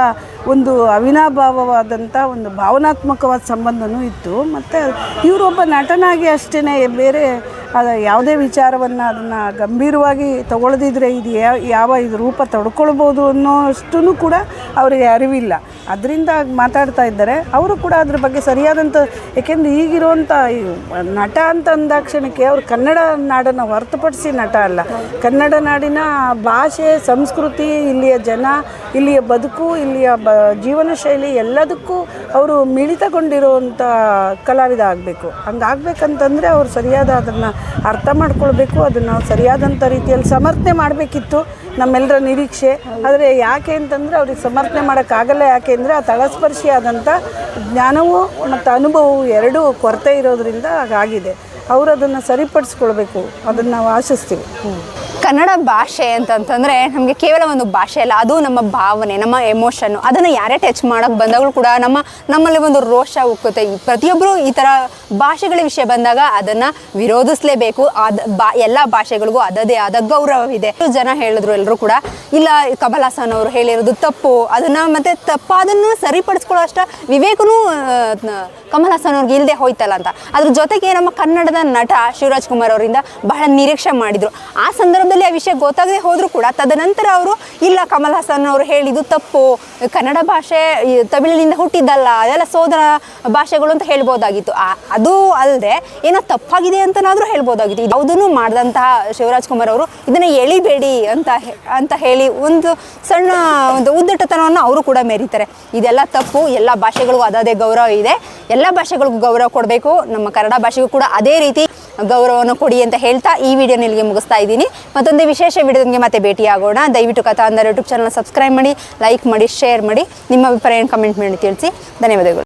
ಒಂದು ಅವಿನಾಭಾವವಾದಂಥ ಒಂದು ಭಾವನಾತ್ಮಕವಾದ ಸಂಬಂಧನೂ ಇತ್ತು. ಮತ್ತು ಇವರೊಬ್ಬ ನಟನಾಗಿ ಅಷ್ಟೇ ಬೇರೆ ಅದು ಯಾವುದೇ ವಿಚಾರವನ್ನು ಅದನ್ನು ಗಂಭೀರವಾಗಿ ತಗೊಳ್ದಿದ್ರೆ ಇದು ಯಾವ ಯಾವ ಇದು ರೂಪ ತಡ್ಕೊಳ್ಬೋದು ಅನ್ನೋಷ್ಟು ಕೂಡ ಅವರಿಗೆ ಅರಿವಿಲ್ಲ. ಅದರಿಂದ ಮಾತಾಡ್ತಾ ಇದ್ದಾರೆ. ಅವರು ಕೂಡ ಅದ್ರ ಬಗ್ಗೆ ಸರಿಯಾದಂಥ, ಏಕೆಂದರೆ ಈಗಿರುವಂಥ ನಟ ಅಂತ ಅಂದಾಕ್ಷಣಕ್ಕೆ ಅವರು ಕನ್ನಡ ನಾಡನ್ನು ಹೊರತುಪಡಿಸಿ ನಟ ಅಲ್ಲ. ಕನ್ನಡ ನಾಡಿನ ಭಾಷೆ, ಸಂಸ್ಕೃತಿ, ಇಲ್ಲಿಯ ಜನ, ಇಲ್ಲಿಯ ಬದುಕು, ಇಲ್ಲಿಯ ಬ ಜೀವನ ಶೈಲಿ ಎಲ್ಲದಕ್ಕೂ ಅವರು ಮಿಳಿತಗೊಂಡಿರುವಂಥ ಕಲಾವಿದ ಆಗಬೇಕು. ಹಂಗಾಗ್ಬೇಕಂತಂದರೆ ಅವರು ಸರಿಯಾದ ಅದನ್ನು ಅರ್ಥ ಮಾಡ್ಕೊಳ್ಬೇಕು, ಅದನ್ನು ಸರಿಯಾದಂಥ ರೀತಿಯಲ್ಲಿ ಸಮರ್ಥನೆ ಮಾಡಬೇಕಿತ್ತು ನಮ್ಮೆಲ್ಲರ ನಿರೀಕ್ಷೆ. ಆದರೆ ಯಾಕೆ ಅಂತಂದರೆ ಅವ್ರಿಗೆ ಸಮರ್ಥನೆ ಮಾಡೋಕ್ಕಾಗಲ್ಲ. ಯಾಕೆ ಅಂದರೆ ಆ ತಳಸ್ಪರ್ಶಿಯಾದಂಥ ಜ್ಞಾನವು ಮತ್ತು ಅನುಭವವು ಎರಡೂ ಕೊರತೆ ಇರೋದರಿಂದ ಹಾಗಾಗಿದೆ. ಅವರು ಅದನ್ನು ಸರಿಪಡಿಸ್ಕೊಳ್ಬೇಕು. ಅದನ್ನು ನಾವು ಆಶಿಸ್ತೀವಿ. ಕನ್ನಡ ಭಾಷೆ ಅಂತಂತಂದರೆ ನಮಗೆ ಕೇವಲ ಒಂದು ಭಾಷೆ ಅಲ್ಲ, ಅದು ನಮ್ಮ ಭಾವನೆ, ನಮ್ಮ ಎಮೋಷನ್ನು ಅದನ್ನು ಯಾರೇ ಟಚ್ ಮಾಡೋಕ್ಕೆ ಬಂದಾಗಲೂ ಕೂಡ ನಮ್ಮ ನಮ್ಮಲ್ಲಿ ಒಂದು ರೋಷ ಉಕ್ಕುತ್ತೆ. ಪ್ರತಿಯೊಬ್ಬರು ಈ ಥರ ಭಾಷೆಗಳ ವಿಷಯ ಬಂದಾಗ ಅದನ್ನು ವಿರೋಧಿಸಲೇಬೇಕು. ಅದ ಬಾ, ಎಲ್ಲ ಭಾಷೆಗಳಿಗೂ ಅದದೇ ಆದ ಗೌರವವಿದೆ. ಜನ ಹೇಳಿದ್ರು ಎಲ್ಲರೂ ಕೂಡ, ಇಲ್ಲ ಕಮಲ್ ಹಾಸನ್ ಅವರು ಹೇಳಿರೋದು ತಪ್ಪು. ಅದನ್ನು ಮತ್ತೆ ತಪ್ಪಾದನ್ನು ಸರಿಪಡಿಸ್ಕೊಳ್ಳೋ ಅಷ್ಟ ವಿವೇಕನೂ ಕಮಲ್ ಹಾಸನ್ ಅವ್ರಿಗೆ ಇಲ್ಲದೆ ಹೋಯ್ತಲ್ಲ ಅಂತ. ಅದ್ರ ಜೊತೆಗೆ ನಮ್ಮ ಕನ್ನಡದ ನಟ ಶಿವರಾಜ್ ಕುಮಾರ್ ಅವರಿಂದ ಬಹಳ ನಿರೀಕ್ಷೆ ಮಾಡಿದ್ರು. ಆ ಸಂದರ್ಭದಲ್ಲಿ ಆ ವಿಷಯ ಗೊತ್ತಾಗದೆ ಹೋದರೂ ಕೂಡ ತದನಂತರ ಅವರು, ಇಲ್ಲ ಕಮಲ್ ಹಾಸನ್ ಅವರು ಹೇಳಿದ್ದು ತಪ್ಪು. ಕನ್ನಡ ಭಾಷೆ ತಮಿಳಿನಿಂದ ಹುಟ್ಟಿದ್ದಲ್ಲ, ಅದೆಲ್ಲ ಸೋದರ ಭಾಷೆಗಳು ಅಂತ ಹೇಳ್ಬೋದಾಗಿತ್ತು. ಆ- ಅದು ಅಲ್ಲದೆ ಏನೋ ತಪ್ಪಾಗಿದೆ ಅಂತನಾದರೂ ಹೇಳ್ಬೋದಾಗಿತ್ತು. ಯಾವುದನ್ನು ಮಾಡಿದಂತಹ ಶಿವರಾಜ್ ಕುಮಾರ್ ಅವರು ಇದನ್ನು ಎಳಿಬೇಡಿ ಅಂತ ಅಂತ ಹೇಳಿ ಒಂದು ಸಣ್ಣ ಒಂದು ಉದ್ದಟತನವನ್ನು ಅವರು ಕೂಡ ಮೇರಿತಾರೆ ಇದೆಲ್ಲ ತಪ್ಪು, ಎಲ್ಲ ಭಾಷೆಗಳಿಗೂ ಅದಾದೇ ಗೌರವ ಇದೆ. ಎಲ್ಲ ಭಾಷೆಗಳಿಗೂ ಗೌರವ ಕೊಡಬೇಕು. ನಮ್ಮ ಕನ್ನಡ ಭಾಷೆಗೂ ಕೂಡ ಅದೇ ರೀತಿ ಗೌರವವನ್ನು ಕೊಡಿ ಅಂತ ಹೇಳ್ತಾ ಈ ವಿಡಿಯೋ ಇಲ್ಲಿಗೆ ಮುಗಿಸ್ತಾ ಇದ್ದೀನಿ. ಮತ್ತೊಂದು ವಿಶೇಷ ವಿಡಿಯೋದೊಂದಿಗೆ ಮತ್ತೆ ಭೇಟಿಯಾಗೋಣ. ದಯವಿಟ್ಟು ಕಥಾ ಅಂದರೆ ಯೂಟ್ಯೂಬ್ ಚಾನಲ್ ಸಬ್ಸ್ಕ್ರೈಬ್ ಮಾಡಿ ಲೈಕ್ ಮಾಡಿ ಶೇರ್ ಮಾಡಿ. ನಿಮ್ಮ ಅಭಿಪ್ರಾಯ ಕಮೆಂಟ್ ಮಾಡಿ ತಿಳಿಸಿ. ಧನ್ಯವಾದಗಳು.